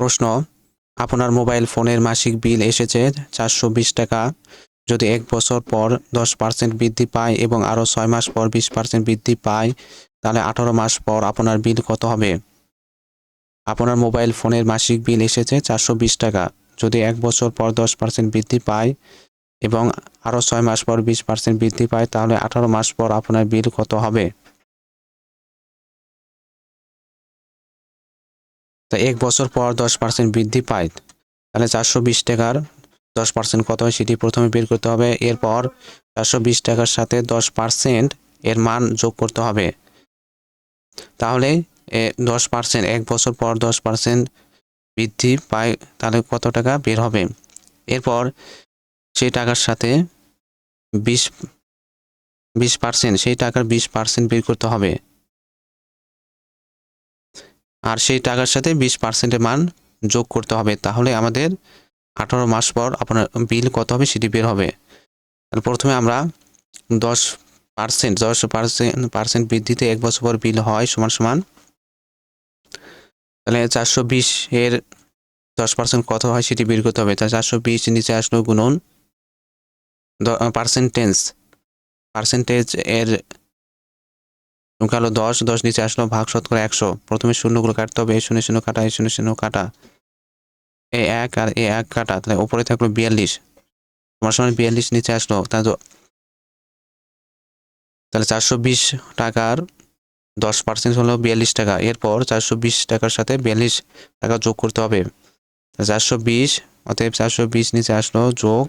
প্রশ্ন, আপনার মোবাইল ফোনের মাসিক বিল এসেছে চারশো বিশ টাকা। যদি এক বছর পর দশ পার্সেন্ট বৃদ্ধি পায় এবং আরও ছয় মাস পর বিশ পার্সেন্ট বৃদ্ধি পায়, তাহলে আঠারো মাস পর আপনার বিল কত হবে? আপনার মোবাইল ফোনের মাসিক বিল এসেছে চারশো বিশ টাকা। যদি এক বছর পর দশ পার্সেন্ট বৃদ্ধি পায় এবং আরও ছয় মাস পর বিশ পার্সেন্ট বৃদ্ধি পায়, তাহলে আঠারো মাস পর আপনার বিল কত হবে? তা এক বছর পর দশ পার্সেন্ট বৃদ্ধি পায়। তাহলে চারশো বিশ টাকার দশ পার্সেন্ট কত হয় সেটি প্রথমে বের করতে হবে। এরপর চারশো বিশ টাকার সাথে দশ পার্সেন্ট এর মান যোগ করতে হবে। তাহলে দশ পার্সেন্ট এক বছর পর দশ পার্সেন্ট বৃদ্ধি পায়, তাহলে কত টাকা বের হবে? এরপর সেই টাকার সাথে বিশ বিশ পার্সেন্ট সেই টাকার বিশ পার্সেন্ট বের করতে হবে। আর সেই টাকার সাথে বিশ পার্সেন্টের মান যোগ করতে হবে। তাহলে আমাদের আঠারো মাস পর আপনার বিল কত হবে সেটি বের হবে। প্রথমে আমরা দশ পার্সেন্ট দশ পার্সেন্ট পার্সেন্ট বৃদ্ধিতে এক বছর পর বিল হয় সমান সমান। তাহলে চারশো বিশ এর দশ পার্সেন্ট কত হয় সেটি বের করতে হবে। তাহলে চারশো বিশ নিচে আসলো গুণন পার্সেন্টেজ পার্সেন্টেজ এর হলো দশ দশ নিচে আসলো, ভাগ শতকরা একশো। প্রথমে শূন্যগুলো কাটতে হবে, এই শূন্য শূন্য কাটা, এই শূন্য শূন্য কাটা। এ এক আর এ এক কাটা, তাহলে উপরে থাকল বিয়াল্লিশ। তোমার সময় বিয়াল্লিশ নিচে আসলো, তাহলে তাহলে চারশো বিশ টাকার দশ পার্সেন্ট হলো বিয়াল্লিশ টাকা। এরপর চারশো বিশ টাকার সাথে বিয়াল্লিশ টাকা যোগ করতে হবে। চারশো বিশ, অতএব চারশো বিশ নিচে আসলো, যোগ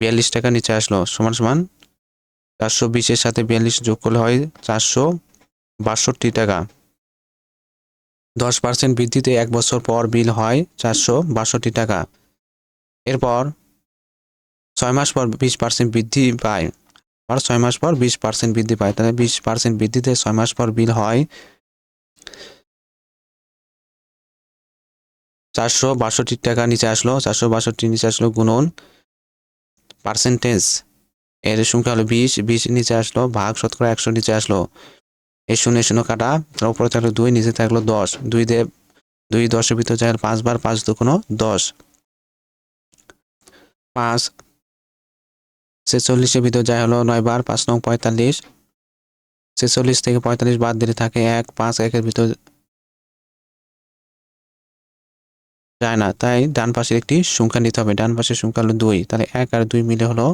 বিয়াল্লিশ টাকা নিচে আসলো, সমান সমান চারশো বিশের সাথে বিয়াল্লিশ যোগ করলে হয় চারশো বাষট্টি টাকা। দশ পার্সেন্ট বৃদ্ধিতে এক বছর পর বিল হয় চারশো বাষট্টি টাকা। এরপর ছয় মাস পর বিশ পার্সেন্ট বৃদ্ধি পায়। আর ছয় মাস পর বিশ পার্সেন্ট বৃদ্ধি পায়। তাহলে বিশ পার্সেন্ট বৃদ্ধিতে ছয় মাস পর বিল হয় চারশো বাষট্টি টাকা। নিচে আসলো, চারশো বাষট্টি নিচে আসলো গুণন পার্সেন্টেজ এর সংখ্যা হলো বিশ বিশ নিচে আসলো, ভাগ শতকরা একশো নিচে আসলো। এই শূন্য শূন্য কাটা উপরে থাকল দুই, নিচে থাকল দশ। দুই দিয়ে, দুই দশের ভিতর যায় পাঁচবার পাঁচ দুকোনো দশ। পাঁচ, ছেচল্লিশের ভিতর যায় হলো, নয় বার, পাঁচ নং পঁয়তাল্লিশ। ছেচল্লিশ থেকে পঁয়তাল্লিশ বাদ দিলে থাকে এক, পাঁচ, একের ভিতর যায় না। তাই ডান পাশের একটি সংখ্যা নিতে হবে। ডান পাশের সংখ্যা হলো দুই। তাহলে এক আর দুই মিলে হলো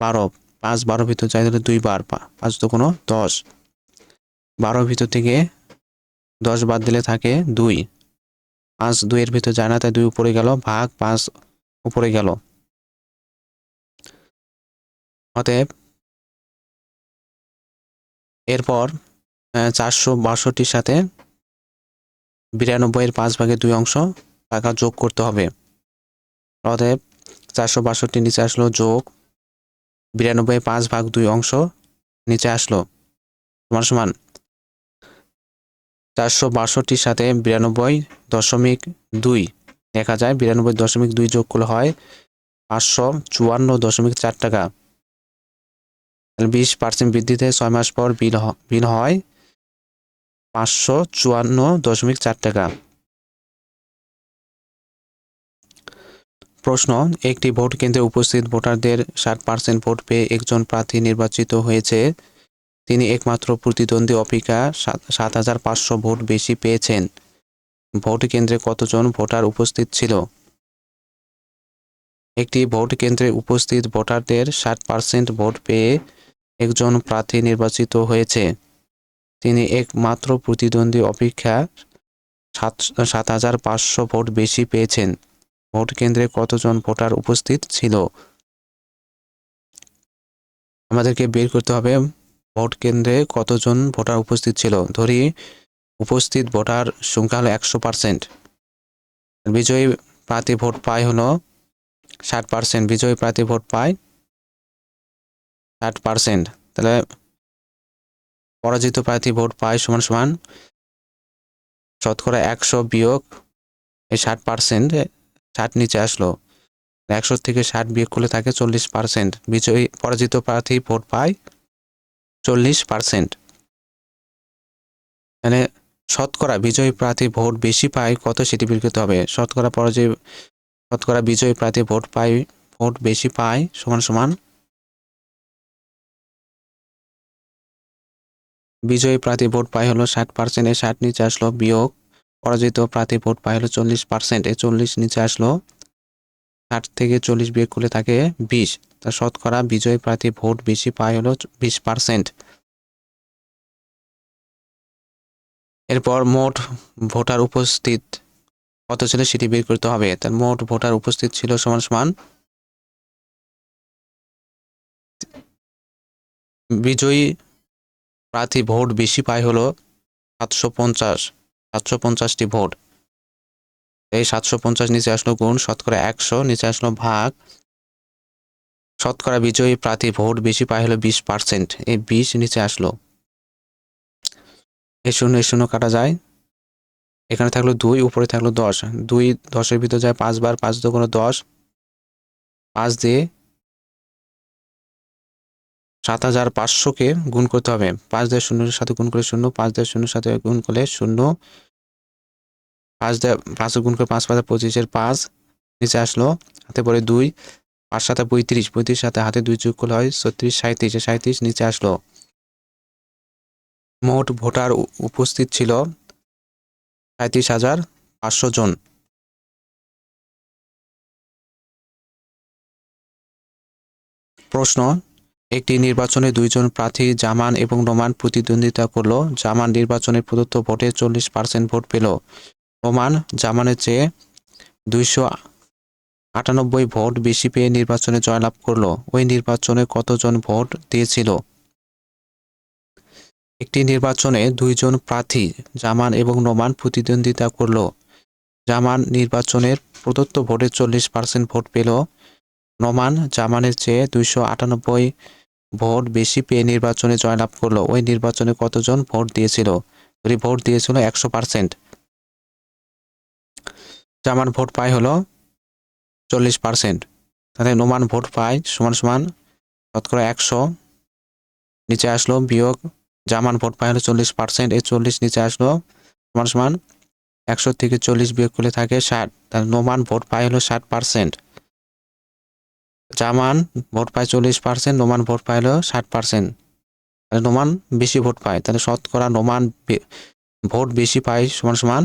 বারো, পাঁচ বারো ভিতর চাই তাহলে দুই বার পাঁচ তো কোনো, দশ। বারো ভিতর থেকে দশ বাদ দিলে থাকে দুই। পাঁচ দুইয়ের ভিতর যায় না, তাই দুই উপরে গেল, ভাগ পাঁচ উপরে গেল। অতএব এরপর চারশো বাষট্টির সাথে বিরানব্বইয়ের পাঁচ ভাগের দুই অংশ টাকা যোগ করতে হবে। অতএব চারশো বাষট্টি নিচে আসলো যোগ। বিরানব্বই পাঁচ ভাগ দুই অংশ নিচে আসলো। সমান সমান চারশো বাষট্টির সাথে বিরানব্বই দশমিক দুই। দেখা যায় বিরানব্বই দশমিক দুই যোগ করলে হয় পাঁচশো চুয়ান্ন দশমিক চার টাকা। বিশ পার্সেন্ট বৃদ্ধিতে ছয় মাস পর বিল বিল হয় পাঁচশো চুয়ান্ন দশমিক চার টাকা। প্রশ্ন, একটি ভোট কেন্দ্রে উপস্থিত ভোটারদের ষাট পার্সেন্ট ভোট পেয়ে একজন প্রার্থী নির্বাচিত হয়েছে। তিনি একমাত্র প্রতিদ্বন্দ্বী অপেক্ষা সাত হাজার পাঁচশো ভোট বেশি পেয়েছেন। ভোট কেন্দ্রে কতজন ভোটার উপস্থিত ছিল? একটি ভোট কেন্দ্রে উপস্থিত ভোটারদের ষাট পার্সেন্ট ভোট পেয়ে একজন প্রার্থী নির্বাচিত হয়েছে। তিনি একমাত্র প্রতিদ্বন্দ্বী অপেক্ষা সাত সাত হাজার পাঁচশো ভোট বেশি পেয়েছেন। ভোট কেন্দ্রে কতজন ভোটার উপস্থিত ছিল? আমাদেরকে বের করতে হবে। ভোট কেন্দ্রে কতজন ভোটার উপস্থিত ছিল? ধরি, উপস্থিত ভোটার সংখ্যা হলো একশো পার্সেন্ট। বিজয়ী প্রার্থী ভোট পায় হলো ষাট পার্সেন্ট। বিজয়ী প্রার্থী ভোট পায় ষাট পার্সেন্ট। তাহলে পরাজিত প্রার্থী ভোট পায় সমান সমান শতকরা একশো বিয়োগ এই ষাট পার্সেন্ট। ষাট নিচে আসলো। একশো থেকে ষাট বিয়োগ করলে থাকে চল্লিশ পার্সেন্ট বিজয়ী পরাজিত প্রার্থী ভোট পায় চল্লিশ পার্সেন্ট মানে শতকরা বিজয়ী প্রার্থী ভোট বেশি পায় কত সেটি বের করতে হবে? শতকরা পরাজয়, শতকরা বিজয়ী প্রার্থী ভোট পায়, ভোট বেশি পায় সমান সমান বিজয়ী প্রার্থী ভোট পায় হলো ষাট পার্সেন্ট ষাট নিচে আসলো বিয়োগ পরাজিত প্রার্থী ভোট পায় হলো চল্লিশ পার্সেন্ট এ চল্লিশ নিচে আসলো ষাট থেকে চল্লিশ বিয়োগ করলে থাকে বিশ। তা শতকরা বিজয়ী প্রার্থী ভোট বেশি পায় হলো বিশ পার্সেন্ট এরপর মোট ভোটার উপস্থিত কত ছিল সেটি বের করতে হবে। তার মোট ভোটার উপস্থিত ছিল সমান সমান বিজয়ী প্রার্থী ভোট বেশি পায় হলো সাতশো পঞ্চাশ। সাতশো পঞ্চাশটি ভোট। এই সাতশো পঞ্চাশ নিচে আসলো গুণ, শতকরা একশো, নিচে আসলো ভাগ। শতকরা বিজয়ী প্রার্থী ভোট বেশি পায় হলো বিশ পার্সেন্ট। এই বিশ নিচে আসলো। এই শূন্য এই শূন্য কাটা যায়। এখানে থাকল দুই, উপরে থাকল দশ। দুই দশের ভিতর যায় পাঁচবার, পাঁচ দুগুণ দশ। পাঁচ দিয়ে সাত হাজার পাঁচশোকে গুণ করতে হবে। পাঁচ দেয় শূন্যের সাথে গুণ করে শূন্য, পাঁচ দেয় শূন্যের সাথে গুণ করলে শূন্য। পাঁচ দেয় পাঁচ গুণ করে পাঁচ পাঁচ পঁচিশের পাঁচ নিচে আসলো, হাতে পরে দুই, পাঁচ সাথে পঁয়ত্রিশ পঁয়ত্রিশ সাথে হাতে দুই যোগ করলে হয় ছত্রিশ সাঁত্রিশ সাঁত্রিশ নিচে আসলো। মোট ভোটার উপস্থিত ছিল সাঁত্রিশ হাজার পাঁচশো জন। প্রশ্ন একটি নির্বাচনে দুইজন প্রার্থী জামান এবং নোমান প্রতিদ্বন্দ্বিতা করল। জামান নির্বাচনে প্রদত্ত ভোটে চল্লিশ পার্সেন্ট ভোট পেল। নোমান জামানের চেয়ে দুইশো আটানব্বই ভোট বেশি পেয়ে নির্বাচনে জয়লাভ করল। ওই নির্বাচনে কতজন ভোট দিয়েছিল? একটি নির্বাচনে দুইজন প্রার্থী জামান এবং নোমান প্রতিদ্বন্দ্বিতা করল। জামান নির্বাচনের প্রদত্ত ভোটে চল্লিশ পার্সেন্ট ভোট পেল। নোমান জামানের চেয়ে দুইশো আটানব্বই ভোট বেশি পেয়ে নির্বাচনে জয়লাভ করল। ওই নির্বাচনে কতজন ভোট দিয়েছিল? যদি ভোট দিয়েছিল একশো পার্সেন্ট। জামান ভোট পায় হলো চল্লিশ পার্সেন্ট। তাহলে নোমান ভোট পায় সমান সমান শতকরা একশো। নিচে আসলো বিয়োগ, জামান ভোট পায় হলো চল্লিশ পার্সেন্ট। এই চল্লিশ নিচে আসলো সমান সমান একশো থেকে চল্লিশ বিয়োগ করলে থাকে ষাট। তাহলে নোমান ভোট পায় হলো ষাট পার্সেন্ট। জামান ভোট পায় চল্লিশ পার্সেন্ট, নোমান ভোট পায় হলো ষাট পার্সেন্ট। নোমান বেশি ভোট পায়, তাহলে শতকরা নোমান ভোট বেশি পায় সমান সমান।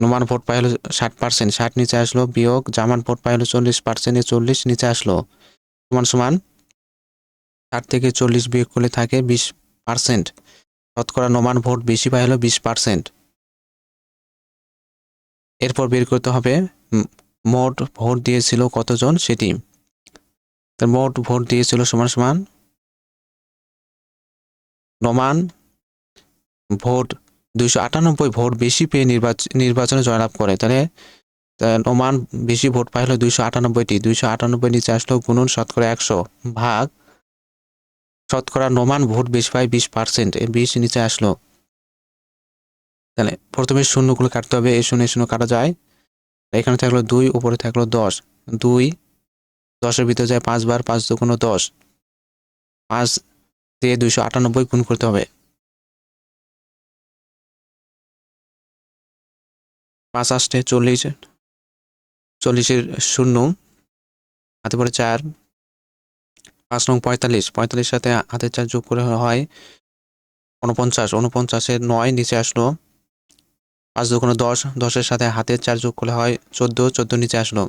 নোমান ভোট পায় হলো ষাট পার্সেন্ট, ষাট নিচে আসলো বিয়োগ, জামান ভোট পায় হলো চল্লিশ পার্সেন্ট চল্লিশ নিচে আসলো সমান সমান। ষাট থেকে চল্লিশ বিয়োগ করলে থাকে বিশ পার্সেন্ট, শতকরা নোমান ভোট বেশি পায় হলো বিশ পার্সেন্ট। এরপর বের করতে হবে মোট ভোট দিয়েছিল কতজন সেটি? তার মোট ভোট দিয়েছিল সমান সমান নোমান ভোট দুইশো আটানব্বই ভোট বেশি পেয়ে নির্বাচন নির্বাচনে জয়লাভ করে। তাহলে নোমান বেশি ভোট পাইলো দুইশো আটানব্বইটি। দুইশো আটানব্বই নিচে আসলো গুণন শতকরা একশো ভাগ। শতকরা নোমান ভোট বেশি পায় বিশ পার্সেন্ট। বিশ নিচে আসলো। তাহলে প্রথমে শূন্যগুলো কাটতে হবে। এই শূন্য শূন্য কাটা যায়। এখানে থাকল দুই, উপরে থাকল দশ। দুই, দশের ভিতরে যায় পাঁচবার পাঁচ দুগুণ দশ। পাঁচ দিয়ে দুইশো আটানব্বই গুণ করতে হবে। পাঁচ আষ্টে চল্লিশ। চল্লিশের শূন্য, হাতে পরে চার। পাঁচ নং পঁয়তাল্লিশ পঁয়তাল্লিশ সাথে হাতের চার যোগ করে হয় উনপঞ্চাশ। উনপঞ্চাশের নয়, নিচে আসলো পাঁচ দুগুণ দশ, দশের সাথে হাতের চার যোগ করলে হয় চোদ্দ চোদ্দ নিচে আসলো।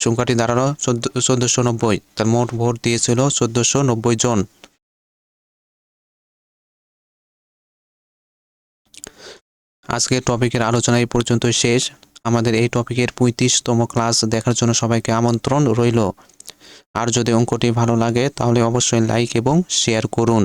সংখ্যাটি দাঁড়াল চোদ্দ, চোদ্দোশো নব্বই, তার মোট ভোট দিয়েছিল চোদ্দোশো নব্বই জন। আজকের টপিকের আলোচনা এই পর্যন্ত শেষ। আমাদের এই টপিকের পঁয়ত্রিশতম ক্লাস দেখার জন্য সবাইকে আমন্ত্রণ রইল। আর যদি অঙ্কটি ভালো লাগে, তাহলে অবশ্যই লাইক এবং শেয়ার করুন।